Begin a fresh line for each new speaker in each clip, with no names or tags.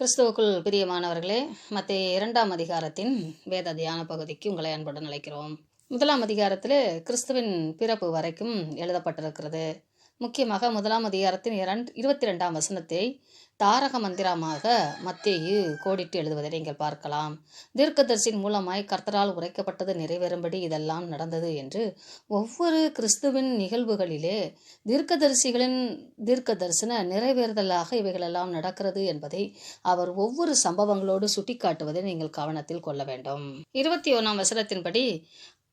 கிறிஸ்துவுக்குள் பிரியமானவர்களே மற்ற இரண்டாம் அதிகாரத்தின் வேத தியான பகுதிக்கு உங்களை அன்புடன் அழைக்கிறோம். முதலாம் அதிகாரத்தில் கிறிஸ்துவின் பிறப்பு வரைக்கும் எழுதப்பட்டிருக்கிறது. முக்கியமாக முதலாம் அதிகாரத்தின் இரண்டு இருபத்தி ரெண்டாம் வசனத்தை தாரக மந்திரமாக மத்தேயு கோடிட்டு எழுதுவதை நீங்கள் பார்க்கலாம். தீர்க்கதர்சின் மூலமாய் கர்த்தரால் உரைக்கப்பட்டது நிறைவேறும்படி இதெல்லாம் நடந்தது என்று ஒவ்வொரு கிறிஸ்துவின் நிகழ்வுகளிலே தீர்க்கதரிசிகளின் தீர்க்க தரிசன நிறைவேறுதலாக இவைகளெல்லாம் நடக்கிறது என்பதை அவர் ஒவ்வொரு சம்பவங்களோடு சுட்டிக்காட்டுவதை நீங்கள் கவனத்தில் கொள்ள வேண்டும். இருபத்தி ஒன்றாம் வசனத்தின்படி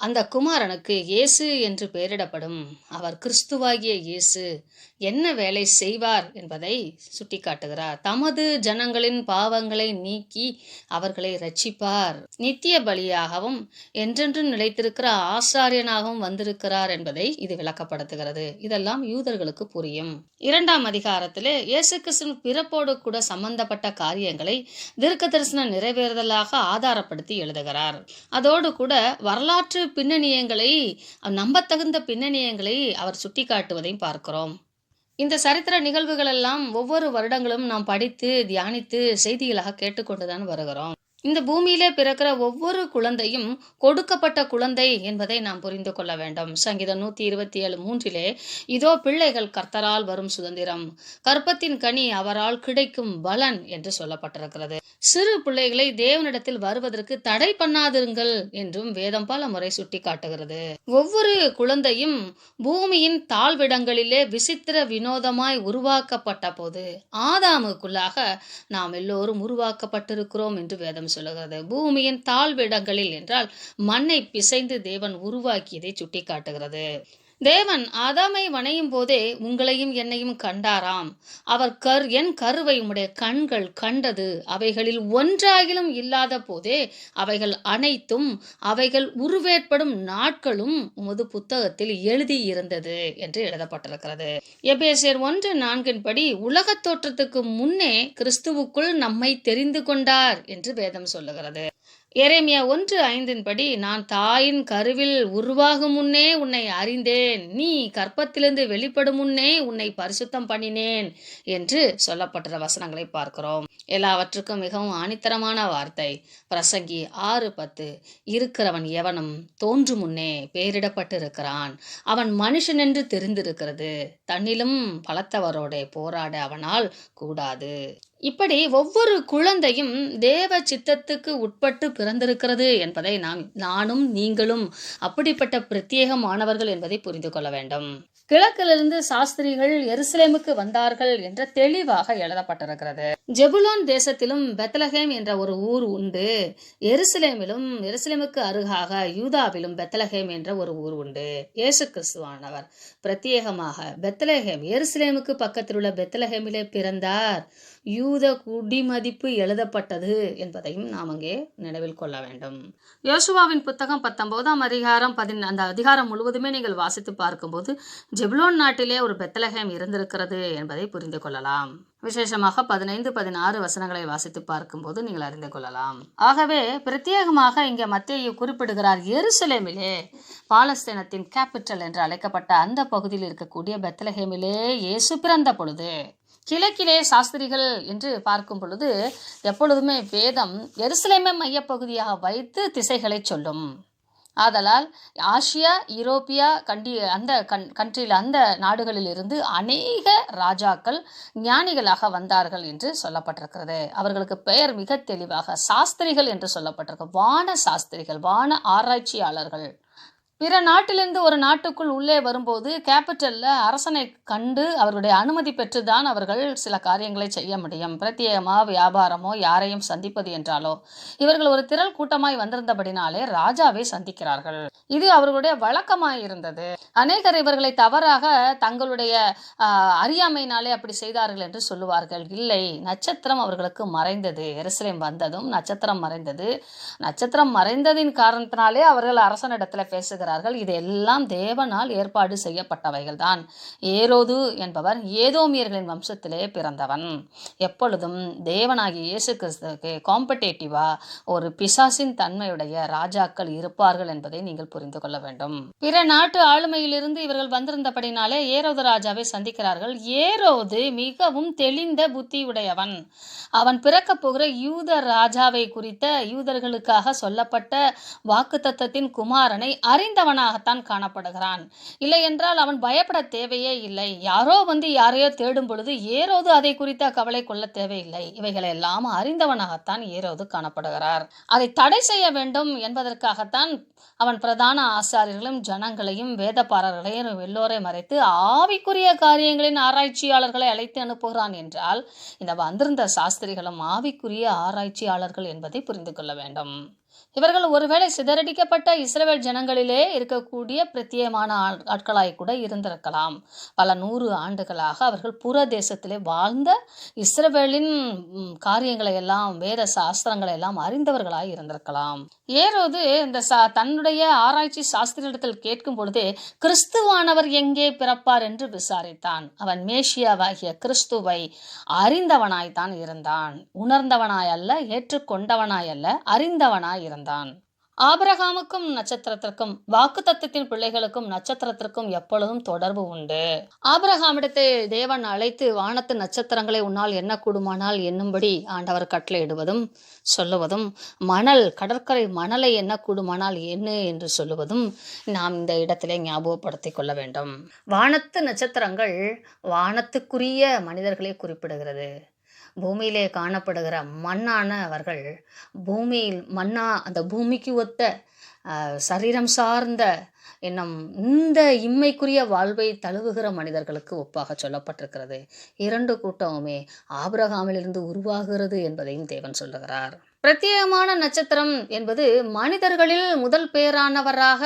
அந்த குமாரனுக்கு இயேசு என்று பெயரிடப்படும் அவர் கிறிஸ்துவாகிய இயேசு என்ன வேலை செய்வார் என்பதை சுட்டிக்காட்டுகிறார். தமது ஜனங்களின் பாவங்களை நீக்கி அவர்களை ரட்சிப்பார் நித்திய பலியாகவும் என்றென்றும் நிலைத்திருக்கிற ஆசாரியனாகவும் வந்திருக்கிறார் என்பதை இது விளக்கப்படுத்துகிறது. இதெல்லாம் யூதர்களுக்கு புரியும். இரண்டாம் அதிகாரத்திலே இயேசு கிறிஸ்துவின் பிறப்போடு கூட சம்பந்தப்பட்ட காரியங்களை தீர்க்க தரிசன நிறைவேறுதலாக ஆதாரப்படுத்தி எழுதுகிறார். அதோடு கூட வரலாற்று பின்னணியங்களை நம்பத்தகுந்த பின்னணியங்களை அவர் சுட்டிக்காட்டுவதையும் பார்க்கிறோம். இந்த சரித்திர நிகழ்வுகள் எல்லாம் ஒவ்வொரு வருடங்களும் நாம் படித்து தியானித்து செய்திகளாக கேட்டுக்கொண்டுதான் வருகிறோம். இந்த பூமியில பிறக்கிற ஒவ்வொரு குழந்தையும் கொடுக்கப்பட்ட குழந்தை என்பதை நாம் புரிந்து கொள்ள வேண்டும். சங்கீதம் நூத்தி இருபத்தி ஏழு மூன்றிலே இதோ பிள்ளைகள் கர்த்தரால் வரும் சுதந்திரம். கற்பத்தின் கனி அவரால் கிடைக்கும் பலன் என்று சொல்லப்பட்டிருக்கிறது. சிறு பிள்ளைகளை தேவனிடத்தில் வருவதற்கு தடை பண்ணாதிருங்கள் என்றும் வேதம் பல முறை சுட்டி காட்டுகிறது ஒவ்வொரு குழந்தையும் பூமியின் தாழ்விடங்களிலே விசித்திர வினோதமாய் உருவாக்கப்பட்ட போது ஆதாமுக்குள்ளாக நாம் எல்லோரும் உருவாக்கப்பட்டிருக்கிறோம் என்று வேதம் சொல்லுகிறது. பூமியின் தாழ்விடங்களில் என்றால் மண்ணை பிசைந்து தேவன் உருவாக்கியதை சுட்டி காட்டுகிறது தேவன் ஆதாமை வணையும் போதே உங்களையும் என்னையும் கண்டாராம். அவர் கர் என் கருவை உடைய கண்கள் கண்டது. அவைகளில் ஒன்றாகிலும் இல்லாத போதே அவைகள் அனைத்தும் அவைகள் உருவேற்படும் நாட்களும் உமது புத்தகத்தில் எழுதியிருந்தது என்று எழுதப்பட்டிருக்கிறது. எபேசியர் ஒன்று நான்கின்படி உலகத் தோற்றத்துக்கு முன்னே கிறிஸ்துவுக்குள் நம்மை தெரிந்து கொண்டார் என்று வேதம் சொல்லுகிறது. எரேமியா ஒன்று ஐந்தின்படி நான் தாயின் கருவில் உருவாகும் முன்னே உன்னை அறிந்தேன். நீ கற்பத்திலிருந்து வெளிப்படும் முன்னே உன்னை பரிசுத்தம் பண்ணினேன் என்று சொல்லப்பட்ட வசனங்களை பார்க்கிறோம். எல்லாவற்றுக்கும் மிகவும் ஆணித்தரமான வார்த்தை. பிரசங்கி ஆறு பத்து இருக்கிறவன் எவனும் தோன்று முன்னே பெயரிடப்பட்டு இருக்கிறான் அவன் மனுஷன் என்று தெரிந்திருக்கிறது. தன்னிலும் பலத்தவரோட போராட அவனால் கூடாது. இப்படி ஒவ்வொரு குழந்தையும் தேவ சித்தத்துக்கு உட்பட்டு பிறந்திருக்கிறது என்பதை நாம் நானும் நீங்களும் அப்படிப்பட்ட பிரத்யேகமானவர்கள் என்பதை புரிந்து கொள்ள வேண்டும். கிழக்கிலிருந்து சாஸ்திரிகள் எருசலேமுக்கு வந்தார்கள் என்ற தெளிவாக எழுதப்பட்டிருக்கிறது. ஜெபுலோன் தேசத்திலும் பெத்தலஹேம் என்ற ஒரு ஊர் உண்டு. எருசலேமிலும் எருசலேமுக்கு அருகாக யூதாவிலும் பெத்தலஹேம் என்ற ஒரு ஊர் உண்டு. இயேசு கிறிஸ்துவானவர். பிரத்யேகமாக பெத்தலஹேம் எருசலேமுக்கு பக்கத்தில் உள்ள பெத்தலஹேமிலே பிறந்தார். யூத குடிமதிப்பு எழுதப்பட்டது என்பதையும் நாம் அங்கே நினைவில் கொள்ள வேண்டும். யோசுவாவின் புத்தகம் பத்தொன்பதாம் அதிகாரம் பதின் அந்த அதிகாரம் முழுவதுமே நீங்கள் வாசித்து பார்க்கும்போது ஜெப்லோன் நாட்டிலே ஒரு பெத்தலகம் இருந்திருக்கிறது என்பதை புரிந்து கொள்ளலாம். விசேஷமாக பதினைந்து பதினாறு வசனங்களை வாசித்து பார்க்கும்போது நீங்கள் அறிந்து கொள்ளலாம். ஆகவே பிரத்யேகமாக இங்கே மத்திய குறிப்பிடுகிறார் எருசலேமிலே பாலஸ்தீனத்தின் கேபிட்டல் என்று அழைக்கப்பட்ட அந்த பகுதியில் இருக்கக்கூடிய பெத்தலகேமிலே இயேசு பிறந்த பொழுது கிழக்கிலே சாஸ்திரிகள் என்று பார்க்கும் பொழுது எப்பொழுதுமே வேதம் எருசலேமை மையப்பகுதியாக வைத்து திசைகளை சொல்லும். ஆதலால் ஆசியா யூரோப்பியா கண்டி அந்த கண் கண்ட்ரியில் அந்த நாடுகளில் இருந்து அநேக ராஜாக்கள் ஞானிகளாக வந்தார்கள் என்று சொல்லப்பட்டிருக்கிறது. அவர்களுக்கு பெயர் மிக தெளிவாக சாஸ்திரிகள் என்று சொல்லப்பட்டிருக்கு. வான சாஸ்திரிகள் வான ஆராய்ச்சியாளர்கள். பிற நாட்டிலிருந்து ஒரு நாட்டுக்குள் உள்ளே வரும்போது கேபிட்டலில் அரசனை கண்டு அவருடைய அனுமதி பெற்றுதான் அவர்கள் சில காரியங்களை செய்ய முடியும். பிரத்யேகமாக வியாபாரமோ யாரையும் சந்திப்பது என்றாலோ. இவர்கள் ஒரு திரள் கூட்டமாய் வந்திருந்தபடினாலே ராஜாவை சந்திக்கிறார்கள். இது அவர்களுடைய வழக்கமாய் இருந்தது. அநேகர் இவர்களை தவறாக தங்களுடைய அறியாமையினாலே அப்படி செய்தார்கள் என்று சொல்லுவார்கள். இல்லை நட்சத்திரம் அவர்களுக்கு மறைந்தது. எருசலேம் வந்ததும் நட்சத்திரம் மறைந்தது. நட்சத்திரம் மறைந்ததின் காரணத்தினாலே அவர்கள் அரசனிடத்தில் பேசுகிறார் இருக்கிறார்கள் இதெல்லாம் தேவனால் ஏற்பாடு செய்யப்பட்டவைகள் தான் ஏரோது என்பவர் ஏதோமியர்களின் வம்சத்திலே பிறந்தவன். எப்பொழுதும் தேவனாகிய இயேசு கிறிஸ்துக்கு காம்படேட்டிவா ஒரு பிசாசின் தன்மையுடைய ராஜாக்கள் இருப்பார்கள் என்பதை நீங்கள் புரிந்து கொள்ள வேண்டும். பிற நாட்டு ஆளுமையிலிருந்து இவர்கள் வந்திருந்தபடினாலே ஏரோது ராஜாவை சந்திக்கிறார்கள். ஏரோது மிகவும் தெளிந்த புத்தியுடையவன். அவன் பிறக்கப் போகிற யூத ராஜாவை குறித்த யூதர்களுக்காக சொல்லப்பட்ட வாக்குத்தத்தத்தின் குமாரனை அறிந்த அறிந்தவனாகத்தான் காணப்படுகிறான். இல்லை என்றால் அவன் பயப்பட தேவையே இல்லை. யாரோ வந்து யாரையோ தேடும் பொழுது ஏரோது அதை குறித்த கவலை கொள்ள தேவையில்லை. இவைகளை எல்லாம் அறிந்தவனாகத்தான் ஏரோது காணப்படுகிறார். அதை தடை செய்ய வேண்டும் என்பதற்காகத்தான் அவன் பிரதான ஆசாரியர்களும் ஜனங்களையும் வேதப்பாரர்களையும் எல்லோரை மறைத்து ஆவிக்குரிய காரியங்களின் ஆராய்ச்சியாளர்களை அழைத்து அனுப்புகிறான் என்றால் இந்த வந்திருந்த சாஸ்திரிகளும் ஆவிக்குரிய ஆராய்ச்சியாளர்கள் என்பதை புரிந்து கொள்ள வேண்டும். இவர்கள் ஒருவேளை சிதறடிக்கப்பட்ட இஸ்ரேல் ஜனங்களிலே இருக்கக்கூடிய பிரத்யேகமான ஆட்களாய் கூட இருந்திருக்கலாம். பல நூறு ஆண்டுகளாக அவர்கள் புற தேசத்திலே வாழ்ந்த இஸ்ரவேலின் காரியங்களை எல்லாம் வேத சாஸ்திரங்களை எல்லாம் அறிந்தவர்களாய் இருந்திருக்கலாம். ஏரோது இந்த சா தன்னுடைய ஆராய்ச்சி சாஸ்திரியிடத்தில் கேட்கும் பொழுது கிறிஸ்துவானவர் எங்கே பிறப்பார்? என்று விசாரித்தான். அவன் மேஷியாவாகிய கிறிஸ்துவை அறிந்தவனாய்த்தான் இருந்தான். உணர்ந்தவனாய் அல்ல ஏற்றுக்கொண்டவனாய் அல்ல அறிந்தவனாய் இருந்தான். ஆபரகாமுக்கும் நட்சத்திரத்திற்கும் வாக்குத்தத்தத்தின் பிள்ளைகளுக்கும் நட்சத்திரத்திற்கும் எப்பொழுதும் தொடர்பு உண்டு. ஆபரகாமிடத்தை தேவன் அழைத்து வானத்து நட்சத்திரங்களை உன்னால் என்ன கூடுமானால் என்னும்படி ஆண்டவர் கட்டளையிடுவதும் சொல்லுவதும் மணல் கடற்கரை மணலை என்ன கூடுமானால் என்ன என்று சொல்லுவதும் நாம் இந்த இடத்திலே ஞாபகப்படுத்திக் கொள்ள வேண்டும். வானத்து நட்சத்திரங்கள் வானத்துக்குரிய மனிதர்களை குறிப்பிடுகிறது. பூமியிலே காணப்படுகிற மண்ணானவர்கள் பூமியில் மண்ணா அந்த பூமிக்கு ஒத்த சரீரம் சார்ந்த என்னும் இந்த இம்மைக்குரிய வாழ்வை தழுவுகிற மனிதர்களுக்கு ஒப்பாக சொல்லப்பட்டிருக்கிறது. இரண்டு கூட்டமுமே ஆபிரகாமிலிருந்து உருவாகிறது என்பதையும் தேவன் சொல்லுகிறார். பிரத்யேகமான நட்சத்திரம் என்பது மனிதர்களில் முதல் பேரானவராக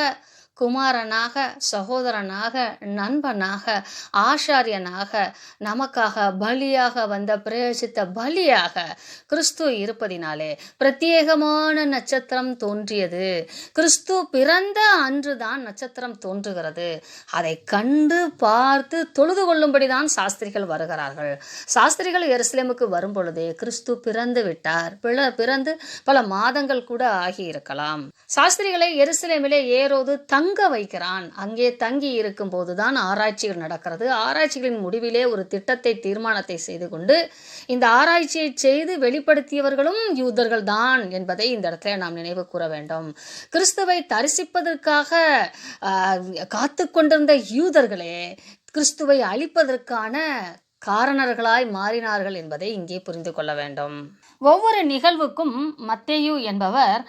குமாரனாக சகோதரனாக நண்பனாக ஆசாரியனாக நமக்காக பலியாக வந்த பிரயோசித்த பலியாக கிறிஸ்து இருப்பதினாலே பிரத்யேகமான நட்சத்திரம் தோன்றியது. கிறிஸ்து பிறந்த அன்றுதான் நட்சத்திரம் தோன்றுகிறது. அதை கண்டு பார்த்து தொழுது கொள்ளும்படிதான் சாஸ்திரிகள் வருகிறார்கள். சாஸ்திரிகள் எருசலேமுக்கு வரும் பொழுதே கிறிஸ்து பிறந்து விட்டார். பிறந்து பல மாதங்கள் கூட ஆகி இருக்கலாம் சாஸ்திரிகளை எருசலேமிலே ஏறோது தங்க தங்க வைக்கிறான். அங்கே தங்கி இருக்கும் போதுதான் ஆராய்ச்சிகள் நடக்கிறது. ஆராய்ச்சிகளின் முடிவிலே ஒரு திட்டத்தை தீர்மானத்தை செய்து கொண்டு இந்த ஆராய்ச்சியை செய்து வெளிப்படுத்தியவர்களும் யூதர்கள் தான் என்பதை இந்த இடத்துல நாம் நினைவு கூற வேண்டும். கிறிஸ்துவை தரிசிப்பதற்காக காத்து கொண்டிருந்த யூதர்களே கிறிஸ்துவை அழிப்பதற்கான காரணர்களாய் மாறினார்கள் என்பதை இங்கே புரிந்து கொள்ள வேண்டும். ஒவ்வொரு நிகழ்வுக்கும் மத்தேயு என்பவர்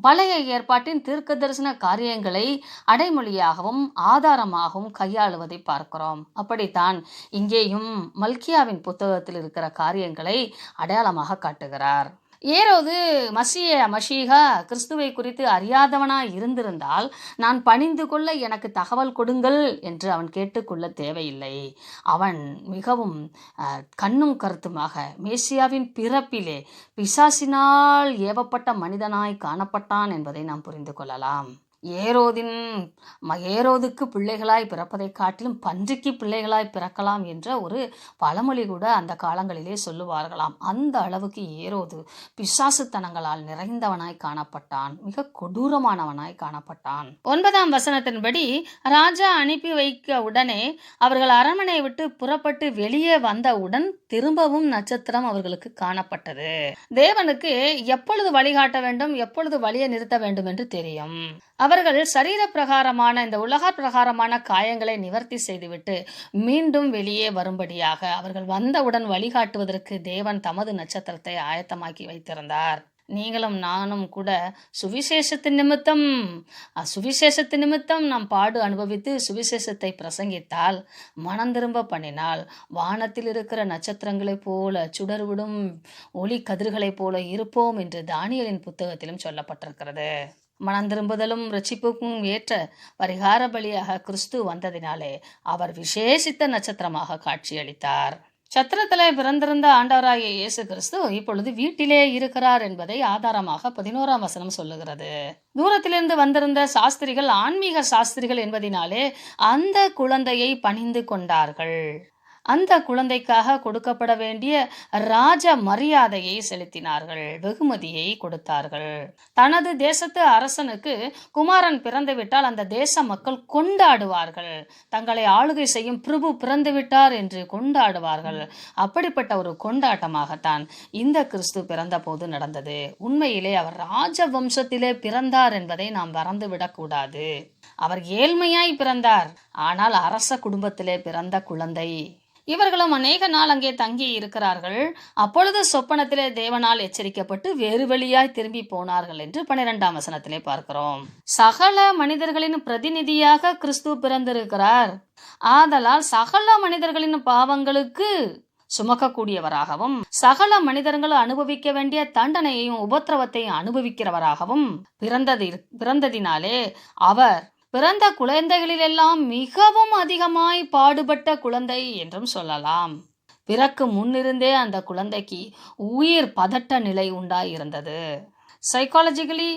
பழைய ஏற்பாட்டின் தீர்க்க தரிசன காரியங்களை அடைமொழியாகவும் ஆதாரமாகவும் கையாளுவதை பார்க்கிறோம். அப்படித்தான் இங்கேயும் மல்கியாவின் புத்தகத்தில் இருக்கிற காரியங்களை அடையாளமாக காட்டுகிறார். ஏரோது மசிய மஷீகா கிறிஸ்துவை குறித்து அறியாதவனாய் இருந்திருந்தால் நான் பணிந்து கொள்ள எனக்கு தகவல் கொடுங்கள் என்று அவன் கேட்டுக்கொள்ள தேவையில்லை. அவன் மிகவும் கண்ணும் கருத்துமாக மேசியாவின் பிறப்பிலே பிசாசினால் ஏவப்பட்ட மனிதனாய் காணப்பட்டான் என்பதை நாம் புரிந்து கொள்ளலாம். ஏரோதின் ம- ஏரோதுக்கு பிள்ளைகளாய் பிறப்பதைக் காட்டிலும் பன்றிக்கு பிள்ளைகளாய் பிறக்கலாம் என்ற ஒரு பழமொழி கூட அந்த காலங்களிலே சொல்லுவார்களாம். அந்த அளவுக்கு ஏரோது பிசாசுத்தனங்களால் நிறைந்தவனாய் காணப்பட்டான். மிக கொடூரமானவனாய் காணப்பட்டான். ஒன்பதாம் வசனத்தின்படி ராஜா அனுப்பி வைக்க உடனே அவர்கள் அரண்மனை விட்டு புறப்பட்டு வெளியே வந்தவுடன் திரும்பவும் நட்சத்திரம் அவர்களுக்கு காணப்பட்டது. தேவனுக்கு எப்பொழுது வழிகாட்ட வேண்டும் எப்பொழுது வழியை நிறுத்த வேண்டும் என்று தெரியும். அவர்கள் சரீர பிரகாரமான இந்த உலக பிரகாரமான காயங்களை நிவர்த்தி செய்துவிட்டு மீண்டும் வெளியே வரும்படியாக அவர்கள் வந்தவுடன் வழிகாட்டுவதற்கு தேவன் தமது நட்சத்திரத்தை ஆயத்தமாக்கி வைத்திருந்தார். நீங்களும் நானும் கூட சுவிசேஷத்தின் நிமித்தம் சுவிசேஷத்து சுவிசேஷத்தின் நிமித்தம் நாம் பாடு அனுபவித்து சுவிசேஷத்தை பிரசங்கித்தால் மனம் திரும்ப பண்ணினால் வானத்தில் இருக்கிற நட்சத்திரங்களைப் போல சுடர்விடும் ஒளி கதிர்களைப் போல இருப்போம் என்று தானியலின் புத்தகத்திலும் சொல்லப்பட்டிருக்கிறது. மனம் திரும்புதலும் ரட்சிப்புக்கும் ஏற்ற பரிகார பலியாக கிறிஸ்து வந்ததினாலே அவர் விசேஷித்த நட்சத்திரமாக காட்சியளித்தார். சத்திரத்தில் பிறந்திருந்த ஆண்டவராகிய இயேசு கிறிஸ்து இப்பொழுது வீட்டிலே இருக்கிறார் என்பதை ஆதாரமாக பதினோராம் வசனம் சொல்லுகிறது. தூரத்திலிருந்து வந்திருந்த சாஸ்திரிகள் ஆன்மீக சாஸ்திரிகள் என்பதினாலே அந்த குழந்தையை பணிந்து கொண்டார்கள். அந்த குழந்தைக்காக கொடுக்கப்பட வேண்டிய ராஜ மரியாதையை செலுத்தினார்கள் வெகுமதியை கொடுத்தார்கள். தனது தேசத்து அரசனுக்கு குமாரன் பிறந்துவிட்டால் அந்த தேச மக்கள் கொண்டாடுவார்கள். தங்களை ஆளுகை செய்யும் பிரபு பிறந்துவிட்டார் என்று கொண்டாடுவார்கள். அப்படிப்பட்ட ஒரு கொண்டாட்டமாகத்தான் இந்த கிறிஸ்து பிறந்த போது நடந்தது. உண்மையிலே அவர் ராஜ வம்சத்திலே பிறந்தார் என்பதை நாம் மறந்துவிடக்கூடாது அவர் ஏழ்மையாய் பிறந்தார். ஆனால் அரச குடும்பத்திலே பிறந்த குழந்தை. இவர்களும் அநேக நாள் அங்கே தங்கி இருக்கிறார்கள். அப்பொழுது சொப்பனத்திலே தேவனால் எச்சரிக்கப்பட்டு வேறு வழியாய் திரும்பி போனார்கள் என்று பன்னிரெண்டாம் வசனத்திலே பார்க்கிறோம். சகல மனிதர்களின் பிரதிநிதியாக கிறிஸ்து பிறந்திருக்கிறார். ஆதலால் சகல மனிதர்களின் பாவங்களுக்கு சுமக்கக்கூடியவராகவும் சகல மனிதர்கள் அனுபவிக்க வேண்டிய தண்டனையையும் உபத்திரவத்தையும் அனுபவிக்கிறவராகவும் பிறந்தது பிறந்ததினாலே அவர் பிறந்த குழந்தைகளிலெல்லாம் மிகவும் அதிகமாய் பாடுபட்ட குழந்தை என்றும் சொல்லலாம். பிறக்கு முன்னிருந்தே அந்த குழந்தைக்கு உயிர் பதட்ட நிலை உண்டாயிருந்தது. சைக்காலஜிக்கலி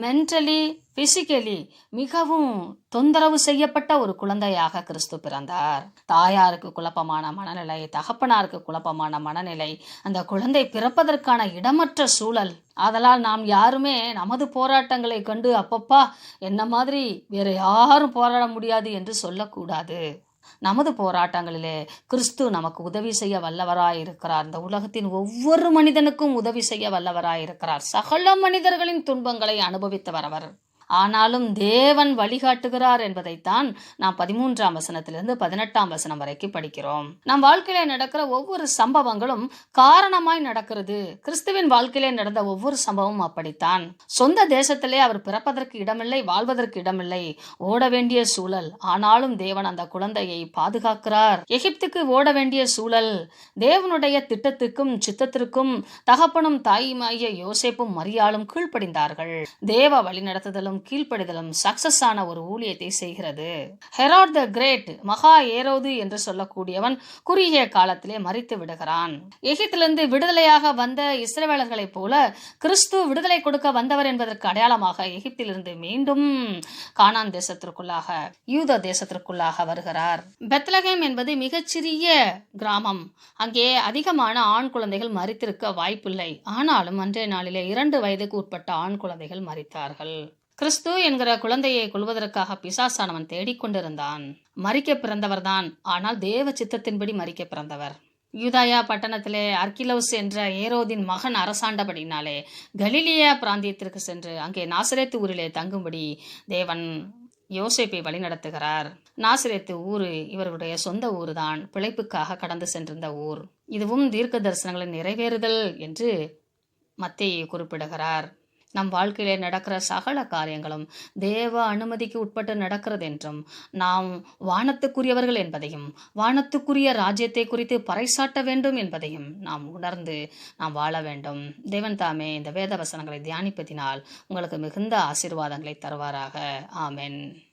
மென்டலி பிசிக்கலி மிகவும் தொந்தரவு செய்யப்பட்ட ஒரு குழந்தையாக கிறிஸ்து பிறந்தார். தாயாருக்கு குழப்பமான மனநிலை தகப்பனாருக்கு குழப்பமான மனநிலை அந்த குழந்தை பிறப்பதற்கான இடமற்ற சூழல். அதனால் நாம் யாருமே நமது போராட்டங்களை கண்டு அப்பப்பா என்ன மாதிரி வேற யாரும் போராட முடியாது என்று சொல்லக்கூடாது. நமது போராட்டங்களிலே கிறிஸ்து நமக்கு உதவி செய்ய வல்லவராயிருக்கிறார் இந்த உலகத்தின் ஒவ்வொரு மனிதனுக்கும் உதவி செய்ய வல்லவராயிருக்கிறார் சகல மனிதர்களின் துன்பங்களை அனுபவித்தவர் அவர். ஆனாலும் தேவன் வழிகாட்டுகிறார் என்பதைத்தான் நாம் பதிமூன்றாம் வசனத்திலிருந்து பதினெட்டாம் வசனம் வரைக்கும் படிக்கிறோம். நம் வாழ்க்கையில நடக்கிற ஒவ்வொரு சம்பவங்களும் காரணமாய் நடக்கிறது. கிறிஸ்துவின் வாழ்க்கையிலே நடந்த ஒவ்வொரு சம்பவமும் அப்படித்தான். சொந்த தேசத்திலே அவர் பிறப்பதற்கு இடமில்லை வாழ்வதற்கு இடமில்லை. ஓட வேண்டிய சூழல். ஆனாலும் தேவன் அந்த குழந்தையை பாதுகாக்கிறார். எகிப்துக்கு ஓட வேண்டிய சூழல். தேவனுடைய திட்டத்துக்கும் சித்தத்திற்கும் தகப்பனும் தாயுமாகிய யோசேப்பும் மரியாளும் கீழ்ப்படிந்தார்கள். தேவ வழிநடத்துதலும் கீழ்ப்படிதலும் சக்சஸ் ஆன ஒரு ஊழியத்தை செய்கிறது. ஹெராட் த கிரேட் மகா ஏரோது என்று சொல்லக்கூடியவன் குறுகிய காலத்திலே மறித்து விடுகிறான். எகிப்திலிருந்து விடுதலையாக வந்த இஸ்ரவேலர்களைப் போல கிறிஸ்து விடுதலை கொடுக்க வந்தவர் என்பதற்கு அடையாளமாக எகிப்திலிருந்து மீண்டும் கானான் தேசத்திற்குள்ளாக யூத தேசத்திற்குள்ளாக வருகிறார். பெத்லகேம் என்பது மிகச்சிறிய கிராமம். அங்கே அதிகமான ஆண் குழந்தைகள் மறித்திருக்க வாய்ப்பில்லை. ஆனாலும் அன்றைய நாளிலே இரண்டு வயதுக்கு உட்பட்ட ஆண் குழந்தைகள் மறித்தார்கள் கிறிஸ்து என்கிற குழந்தையை கொள்வதற்காக பிசாசானவன் தேடிக்கொண்டிருந்தான். மறிக்க பிறந்தவர்தான். ஆனால் தேவ சித்தத்தின்படி மறிக்க பிறந்தவர். யூதாயா பட்டணத்திலே அர்கிலவுஸ் என்ற ஏரோதின் மகன் அரசாண்டபடினாலே கலிலியா பிராந்தியத்திற்கு சென்று அங்கே நாசரேத்து ஊரிலே தங்கும்படி தேவன் யோசேப்பை வழிநடத்துகிறார். நாசிரேத்து ஊரு இவர்களுடைய சொந்த ஊர்தான். பிழைப்புக்காக கடந்து சென்றிருந்த ஊர். இதுவும் தீர்க்க தரிசனங்களின் நிறைவேறுதல் என்று மத்தியை குறிப்பிடுகிறார். நம் வாழ்க்கையிலே நடக்கிற சகல காரியங்களும் தேவ அனுமதிக்கு உட்பட்டு நடக்கிறது என்றும் நாம் வானத்துக்குரியவர்கள் என்பதையும் வானத்துக்குரிய ராஜ்யத்தை குறித்து பறைசாட்ட வேண்டும் என்பதையும் நாம் உணர்ந்து நாம் வாழ வேண்டும். தேவன் தாமே இந்த வேத வசனங்களை தியானிப்பதினால் உங்களுக்கு மிகுந்த ஆசீர்வாதங்களை தருவாராக. ஆமென்.